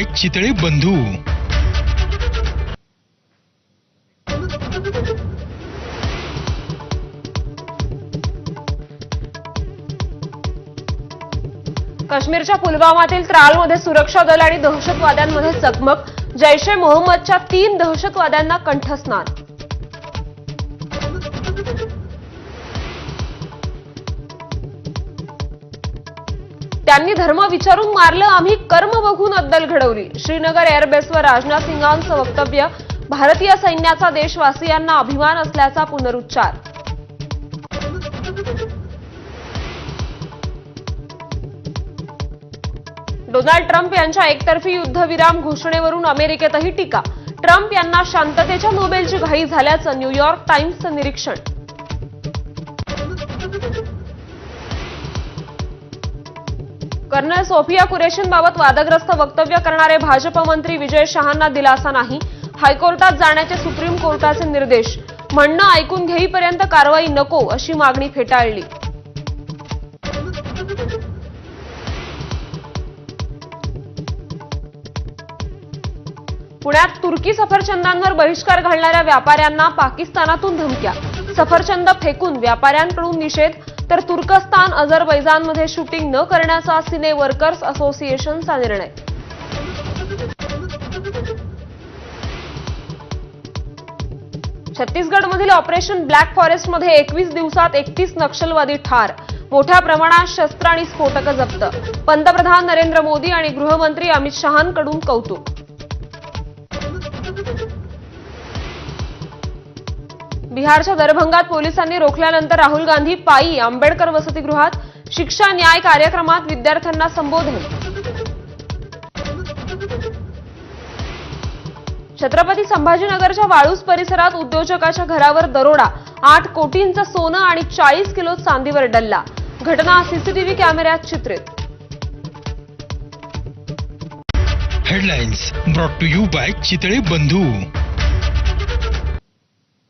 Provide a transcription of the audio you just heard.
Bye Chitale बंधू. काश्मीरच्या पुलवामातील त्रालमध्ये सुरक्षा दल आणि दहशतवाद्यांमध्ये चकमक. जैश ए मोहम्मदच्या तीन दहशतवाद्यांना कंठस्नान. त्यांनी धर्म विचारून मारलं आम्ही कर्म बघून अद्दल घडवली. श्रीनगर एअरबेसवर राजनाथ सिंगांचं वक्तव्य भारतीय सैन्याचा देशवासियांना अभिमान असल्याचा पुनरुच्चार. डोनाल्ड ट्रम्प यांच्या एकतर्फी युद्धविराम घोषणेवरून अमेरिकेतही टीका. ट्रम्प यांना शांततेच्या नोबेलची घाई झाल्याचं न्यूयॉर्क टाइम्सचं निरीक्षण. कर्नल सोफिया कुरेशींबाबत वादग्रस्त वक्तव्य करणारे भाजप मंत्री विजय शहांना दिलासा नाही. हायकोर्टात जाण्याचे सुप्रीम कोर्टाचे निर्देश. म्हणणं ऐकून घेईपर्यंत कारवाई नको अशी मागणी फेटाळली. पुण्यात तुर्की सफरचंदांवर बहिष्कार घालणाऱ्या व्यापाऱ्यांना पाकिस्तानातून धमक्या. सफरचंद फेकून व्यापाऱ्यांकडून निषेध तर तुर्कस्तान अझरबैजानमध्ये शूटिंग न करण्याचा सिने वर्कर्स असोसिएशनचा निर्णय. छत्तीसगडमधील ऑपरेशन ब्लॅक फॉरेस्टमध्ये एकवीस दिवसात एकतीस नक्षलवादी ठार. मोठ्या प्रमाणात शस्त्र आणि स्फोटक जप्त. पंतप्रधान नरेंद्र मोदी आणि गृहमंत्री अमित शहांकडून कौतुक. बिहारच्या दरभंगात पोलिसांनी रोखल्यानंतर राहुल गांधी पायी आंबेडकर वसतिगृहात शिक्षा न्याय कार्यक्रमात विद्यार्थ्यांना संबोधन. छत्रपती संभाजीनगरच्या वाळूस परिसरात उद्योजकाच्या घरावर दरोडा. आठ कोटींचं सोनं आणि चाळीस किलो चांदीवर डल्ला. घटना सीसीटीव्ही कॅमेऱ्यात चित्रित. Headlines brought to you by Chitale Bandhu.